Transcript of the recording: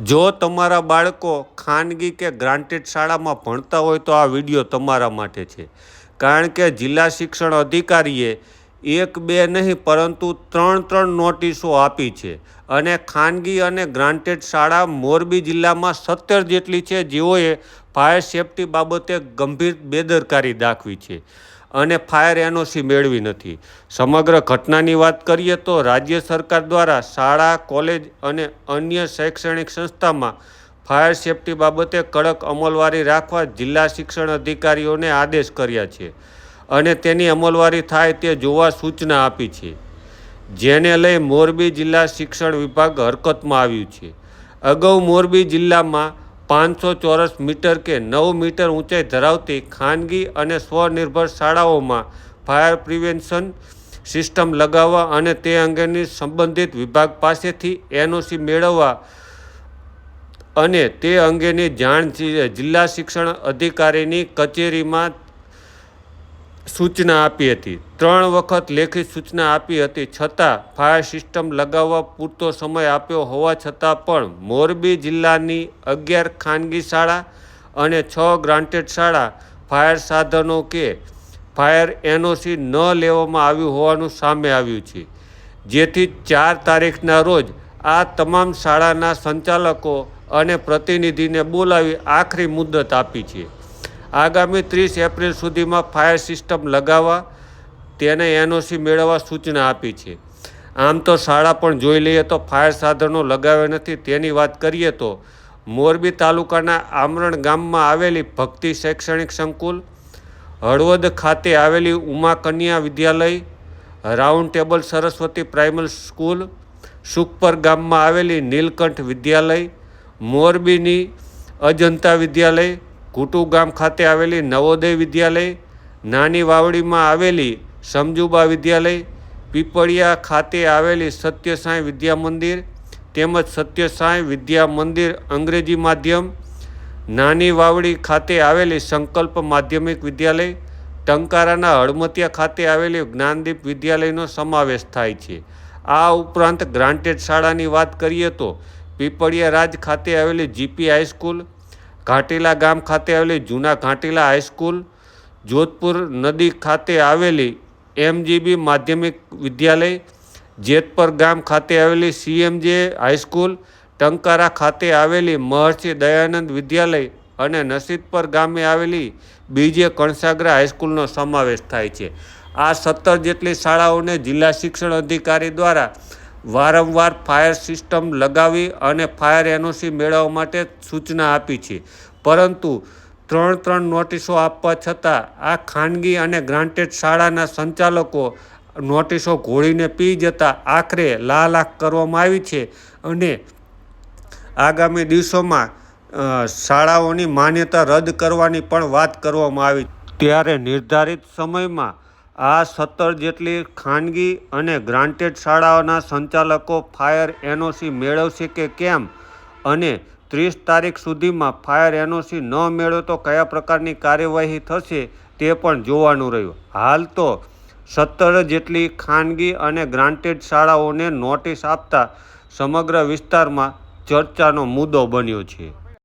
જો તમારા બાળકો ખાનગી કે ગ્રાન્ટેડ શાળામાં ભણતા હોય તો આ વીડિયો તમારા માટે છે. કારણ કે જિલ્લા શિક્ષણ અધિકારીએ એક બે નહીં, પરંતુ ત્રણ ત્રણ નોટિસો આપી છે અને ખાનગી અને ગ્રાન્ટેડ શાળા મોરબી જિલ્લામાં સત્તર જેટલી છે જેઓએ ફાયર સેફટી બાબતે ગંભીર બેદરકારી દાખવી છે. અને ફાયર એનઓસી મેળવી નથી. સમગ્ર ઘટનાની વાત કરીએ તો રાજ્ય સરકાર દ્વારા શાળા, કોલેજ અને અન્ય શૈક્ષણિક સંસ્થામાં ફાયર સેફટી બાબતે કડક અમલવારી રાખવા જિલ્લા શિક્ષણ અધિકારીઓને આદેશ કર્યા છે અને તેની અમલવારી થાય તે જોવા સૂચના આપી છે. જેને લઈ મોરબી જિલ્લા શિક્ષણ વિભાગ હરકતમાં આવ્યું છે. અગાઉ મોરબી જિલ્લામાં પાંચસો ચોરસ મીટર કે નવ મીટર ઊંચાઈ ધરાવતી ખાનગી અને સ્વનિર્ભર શાળાઓમાં ફાયર પ્રિવેન્શન સિસ્ટમ લગાવવા અને તે અંગેની સંબંધિત વિભાગ પાસેથી એનઓસી મેળવવા અને તે અંગેની જાણ જિલ્લા શિક્ષણ અધિકારીની કચેરીમાં સૂચના આપી હતી. ત્રણ વખત લેખિત સૂચના આપી હતી. છતાં, ફાયર સિસ્ટમ લગાવવા પૂરતો સમય આપ્યો હોવા છતાં પણ મોરબી જિલ્લાની અગિયાર ખાનગી શાળા અને છ ગ્રાન્ટેડ શાળા ફાયર સાધનો કે ફાયર એનઓસી ન લેવામાં આવ્યું હોવાનું સામે આવ્યું છે. જેથી ચાર તારીખના રોજ આ તમામ શાળાના સંચાલકો અને પ્રતિનિધિને બોલાવી આખરી મુદત આપી છે. આગામી ત્રીસ એપ્રિલ સુધીમાં ફાયર સિસ્ટમ લગાવવા તેને એનઓસી મેળવવા સૂચના આપી છે. આમ તો શાળા પણ જોઈ લઈએ તો ફાયર સાધનો લગાવ્યા નથી તેની વાત કરીએ તો મોરબી તાલુકાના આમરણ ગામમાં આવેલી ભક્તિ શૈક્ષણિક સંકુલ, હળવદ ખાતે આવેલી Uma Kanya Vidyalaya, round table Saraswati primary school, Sukhpar ગામમાં આવેલી નીલકંઠ વિદ્યાલય, મોરબીની અજંતા વિદ્યાલય કુટુ ગામ ખાતે આવેલી નવોદય વિદ્યાલય, નાની વાવડીમાં આવેલી સમજુબા વિદ્યાલય, પીપળિયા ખાતે આવેલી સત્યસાંઈ વિદ્યા મંદિર તેમજ સત્યસાંઈ વિદ્યા મંદિર અંગ્રેજી માધ્યમ, નાની વાવડી ખાતે આવેલી સંકલ્પ માધ્યમિક વિદ્યાલય, ટંકારાના હળમતિયા ખાતે આવેલી જ્ઞાનદીપ વિદ્યાલયનો સમાવેશ થાય છે. આ ઉપરાંત ગ્રાન્ટેડ શાળાની વાત કરીએ તો પીપળિયા રાજ ખાતે આવેલી જીપી હાઈસ્કૂલ ઘાટીલા ગામ ખાતે આવેલી જૂના ઘાટીલા હાઈસ્કૂલ, જોધપુર નદી ખાતે આવેલી એમજીબી માધ્યમિક વિદ્યાલય, જેતપર ગામ ખાતે આવેલી સીએમજે હાઈસ્કૂલ, ટંકારા ખાતે આવેલી મહર્ષિ દયાનંદ વિદ્યાલય અને નસીદપર ગામે આવેલી બીજે કણસાગરા હાઈસ્કૂલનો સમાવેશ થાય છે. આ સત્તર જેટલી શાળાઓને જિલ્લા શિક્ષણ અધિકારી દ્વારા વારંવાર ફાયર સિસ્ટમ લગાવી અને ફાયર એનઓસી મેળવવા માટે સૂચના આપી છે. પરંતુ ત્રણ ત્રણ નોટિસો આપવા છતાં આ ખાનગી અને ગ્રાન્ટેડ શાળાના સંચાલકો નોટિસો ઘોળીને પી જતા આખરે લાલાખ કરવામાં આવી છે અને આગામી દિવસોમાં શાળાઓની માન્યતા રદ કરવાની પણ વાત કરવામાં આવી. ત્યારે નિર્ધારિત સમયમાં આ સત્તર જેટલી ખાનગી અને ગ્રાન્ટેડ શાળાઓના સંચાલકો ફાયર એનઓસી મેળવશે કે કેમ? અને ત્રીસ તારીખ સુધીમાં ફાયર એનઓસી ન મેળવે તો કયા પ્રકારની કાર્યવાહી થશે તે પણ જોવાનું રહ્યું. હાલ તો સત્તર જેટલી ખાનગી અને ગ્રાન્ટેડ શાળાઓને નોટિસ આપતા સમગ્ર વિસ્તારમાં ચર્ચાનો મુદ્દો બન્યો છે.